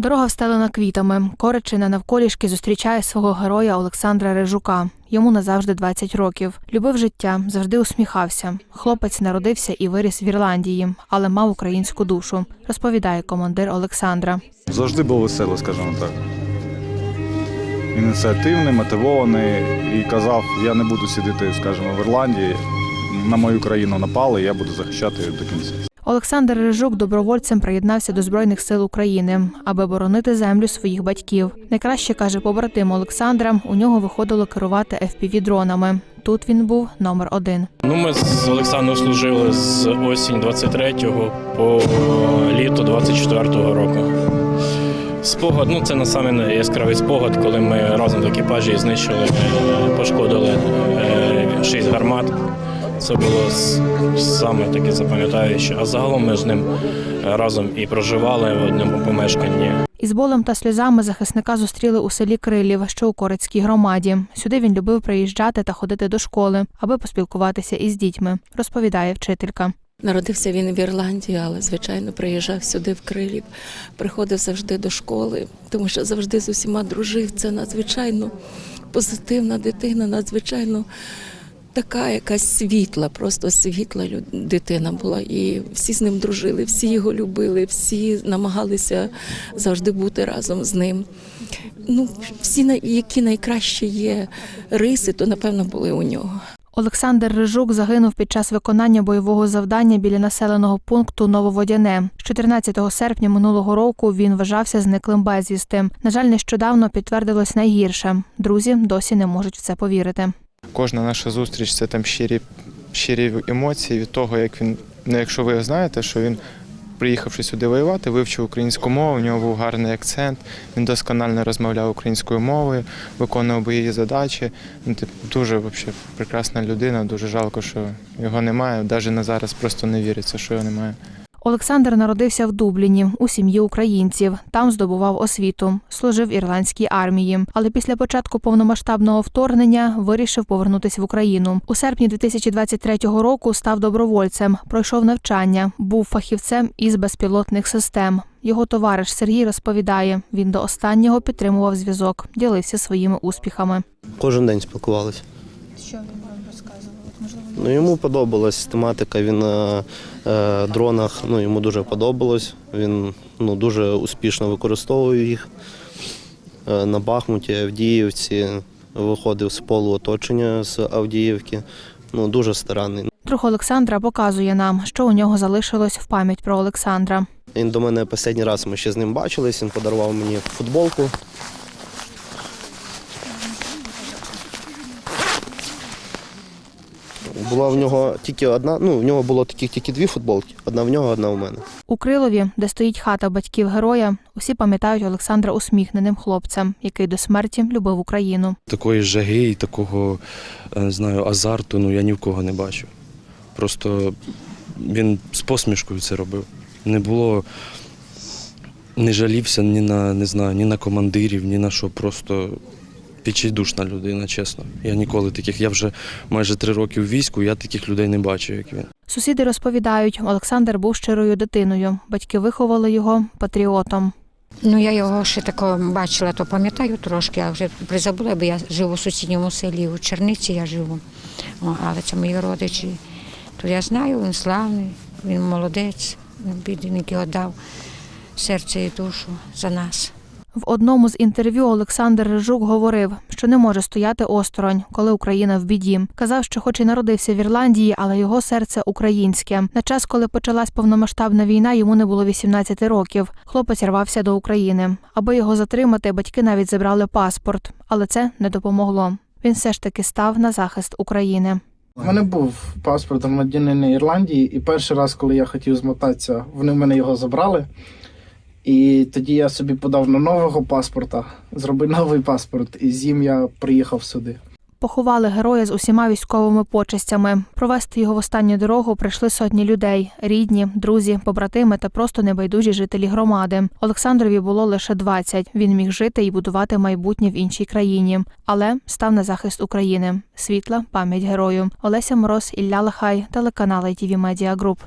Дорога встелена квітами. Коричина навколішки зустрічає свого героя Олександра Режука. Йому назавжди 20 років. Любив життя, завжди усміхався. Хлопець народився і виріс в Ірландії, але мав українську душу, розповідає командир Олександра. Завжди був веселий, скажімо так. Ініціативний, мотивований і казав, я не буду сидіти, скажімо, в Ірландії. На мою країну напали, я буду захищати до кінця. Олександр Рижук добровольцем приєднався до Збройних сил України, аби боронити землю своїх батьків. Найкраще каже побратим Олександра, у нього виходило керувати fpv дронами. Тут він був номер один. Ну, ми з Олександром служили з осінь 23-го по літо 24-го року. Спогад, ну це на саме яскравий спогад, коли ми разом в екіпажі знищили, пошкодили е, шість гармат. Це було саме таке запам'ятаюче. А загалом ми з ним е, разом і проживали в одному помешканні. Із болем та сльозами захисника зустріли у селі Крилів, що у Корицькій громаді. Сюди він любив приїжджати та ходити до школи, аби поспілкуватися із дітьми, розповідає вчителька. Народився він в Ірландії, але звичайно приїжджав сюди в Крилів, приходив завжди до школи, тому що завжди з усіма дружив. Це надзвичайно позитивна дитина, надзвичайно така якась світла, просто світла дитина була. І всі з ним дружили, всі його любили, всі намагалися завжди бути разом з ним. Ну, всі які найкращі є риси, то напевно були у нього. Олександр Рижук загинув під час виконання бойового завдання біля населеного пункту Нововодяне. З 14 серпня минулого року він вважався зниклим безвісти. На жаль, нещодавно підтвердилось найгірше. Друзі досі не можуть в це повірити. Кожна наша зустріч це там щирі, щирі емоції від того, як він, ну якщо ви знаєте, що він, приїхавши сюди воювати, вивчив українську мову, у нього був гарний акцент, він досконально розмовляв українською мовою, виконував бойові задачі. Ну, типу, дуже вообще, прекрасна людина, дуже жалко, що його немає. Навіть на зараз просто не віриться, що його немає. Олександр народився в Дубліні у сім'ї українців. Там здобував освіту, служив в ірландській армії. Але після початку повномасштабного вторгнення вирішив повернутися в Україну. У серпні 2023 року став добровольцем, пройшов навчання, був фахівцем із безпілотних систем. Його товариш Сергій розповідає, він до останнього підтримував зв'язок, ділився своїми успіхами. Кожен день спілкувалися. Що він Ну, йому подобалась тематика, він на е, дронах, ну, йому дуже подобалось. Він ну, дуже успішно використовував їх. Е, на Бахмуті, Авдіївці, виходив з полу оточення з Авдіївки. Ну, дуже старанний. Друг Олександра показує нам, що у нього залишилось в пам'ять про Олександра. Він до мене останній раз ми ще з ним бачились, він подарував мені футболку. Була в нього тільки одна, ну в нього було таких тільки дві футболки. Одна в нього, одна в мене. У Крилові, де стоїть хата батьків героя, усі пам'ятають Олександра усміхненим хлопцем, який до смерті любив Україну. Такої жаги і такого е, не знаю, азарту ну, я ні в кого не бачив. Просто він з посмішкою це робив. Не було, не жалівся ні на, не знаю, ні на командирів, ні на що. Просто відчайдушна людина, чесно. Я ніколи таких, я вже майже три роки в війську, я таких людей не бачив, як він. Сусіди розповідають, Олександр був щирою дитиною. Батьки виховали його патріотом. Ну, я його ще такого бачила, то пам'ятаю трошки, а вже призабула, бо я живу у сусідньому селі, у Черниці я живу. О, але це мої родичі. То я знаю, він славний, він молодець, він бідненький віддав серце і душу за нас. В одному з інтерв'ю Олександр Рижук говорив, що не може стояти осторонь, коли Україна в біді. Казав, що хоч і народився в Ірландії, але його серце українське. На час, коли почалась повномасштабна війна, йому не було 18 років. Хлопець рвався до України. Аби його затримати, батьки навіть забрали паспорт, але це не допомогло. Він все ж таки став на захист України. У мене був паспорт громадянина Ірландії, і перший раз, коли я хотів змотатися, вони в мене його забрали. І тоді я собі подав на нового паспорта, зробив новий паспорт, і з ним я приїхав сюди. Поховали героя з усіма військовими почестями. Провести його в останню дорогу прийшли сотні людей: рідні, друзі, побратими та просто небайдужі жителі громади. Олександрові було лише 20. Він міг жити і будувати майбутнє в іншій країні, але став на захист України. Світла пам'ять герою. Олеся Мороз, Ілля Лахай, телеканал ITV Media Group.